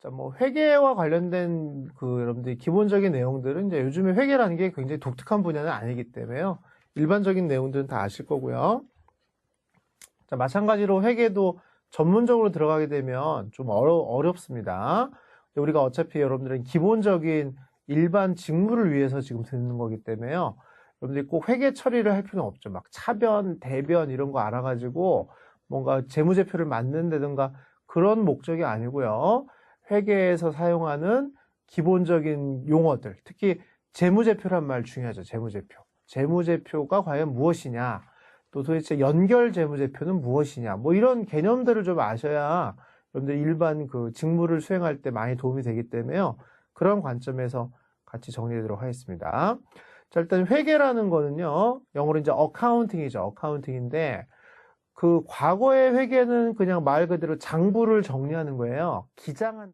자, 뭐 회계와 관련된 그 여러분들이 기본적인 내용들은 이제 요즘에 회계라는 게 굉장히 독특한 분야는 아니기 때문에요. 일반적인 내용들은 다 아실 거고요. 자, 마찬가지로 회계도 전문적으로 들어가게 되면 좀 어려, 어렵습니다. 우리가 어차피 여러분들은 기본적인 일반 직무를 위해서 지금 듣는 거기 때문에요. 여러분들이 꼭 회계 처리를 할 필요는 없죠. 막 차변, 대변 이런 거 알아가지고 뭔가 재무제표를 만든다든가 그런 목적이 아니고요. 회계에서 사용하는 기본적인 용어들, 특히 재무제표란 말 중요하죠. 재무제표. 재무제표가 과연 무엇이냐? 또 도대체 연결 재무제표는 무엇이냐? 뭐 이런 개념들을 좀 아셔야 여러분들 일반 그 직무를 수행할 때 많이 도움이 되기 때문에요. 그런 관점에서 같이 정리하도록 하겠습니다. 자, 일단 회계라는 거는요. 영어로 이제 어카운팅이죠. 어카운팅인데 그 과거의 회계는 그냥 말 그대로 장부를 정리하는 거예요. 기장한